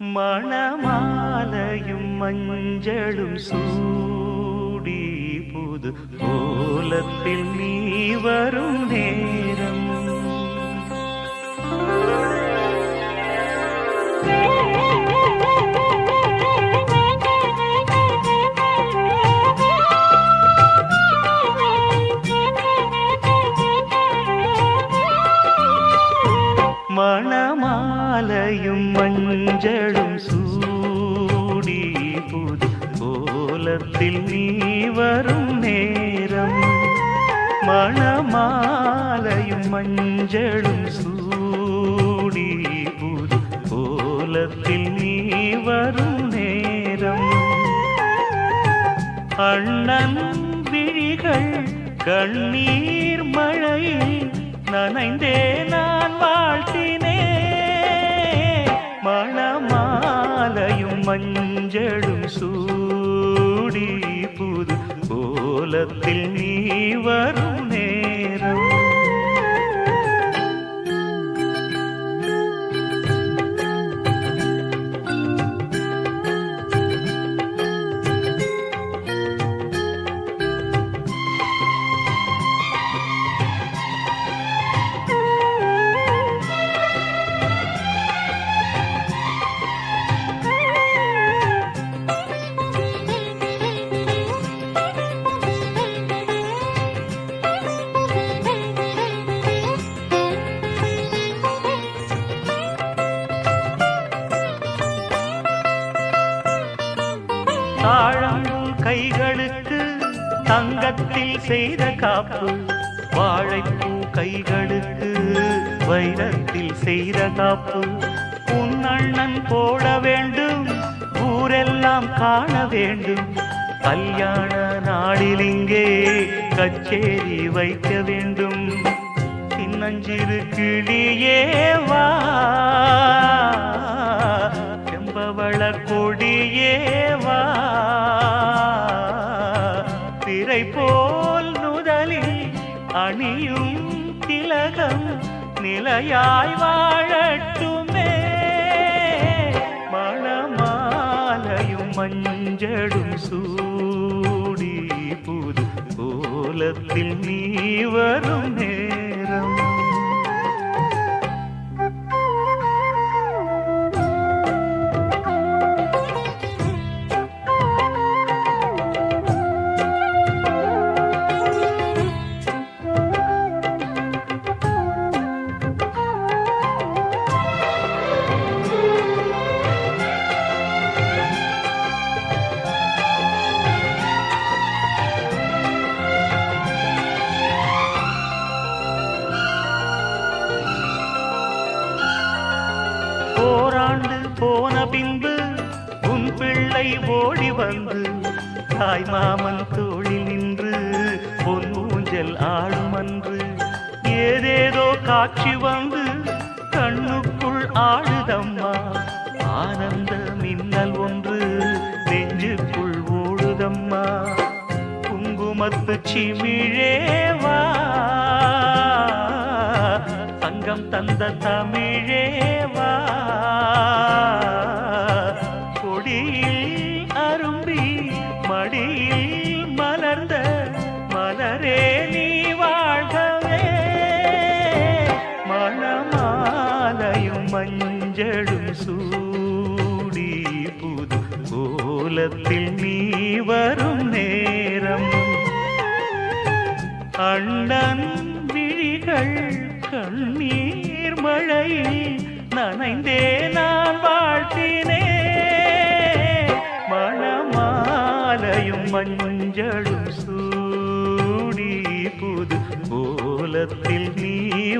மணமாலையும் மஞ்சளும் சூடி புது கோலத்தில் நீ வரும் நேரம். மாலையும் மஞ்சளும் சூடி புது கோலத்தில் நீ வரும் நேரம். மணமாலையும் மஞ்சளும் சூடி புது கோலத்தில் நீ வரும் நேரம். அண்ணன் விழிகள் கண்ணீர் மழையில் நனைந்தே நான் வாழ்த்தி மணமாலையும் மஞ்சளும் சூடி புது கோலத்தில் நீ கைகளுக்கு தங்கத்தில் செய்த காப்பு வாழைப்பூ கைகளுக்கு வைரத்தில் செய்த காப்பு. உன் போட வேண்டும் ஊரெல்லாம் காண வேண்டும். கல்யாண நாளில் இங்கே கச்சேரி வைக்க வேண்டும். சின்னஞ்சிறு கிளியே வா செம்பவள கொடியே வா. திரை போல் நுதலில் அணியும் திலகம் நிலையாய் வாழட்டுமே. மணமாலையும் மஞ்சடும் சூடி புது கோலத்தில் நீ வருமே. ஓராண்டு போன பின்பு உன் பிள்ளை ஓடி வந்து தாய் மாமன் தோளில் நின்று பொன் ஊஞ்சல் ஆடும் அன்று ஏதேதோ காட்சி வந்து கண்ணுக்குள் ஆடுதம்மா. ஆனந்த மின்னல் ஒன்று நெஞ்சுக்குள் ஓடுதம்மா குங்குமத்து சிமிழேவா தங்கம் தந்த தமிழேவா மணமாலையும் மஞ்சளும் சூடி புது கோலத்தில் நீ வரும் நேரம். அண்ணன் விழிகள் கண்ணீர் மழையில் நனைந்தே நான் வாழ்த்தினே. மணமாலையும் மஞ்சளும் சூடி புது கோலத்தில் நீ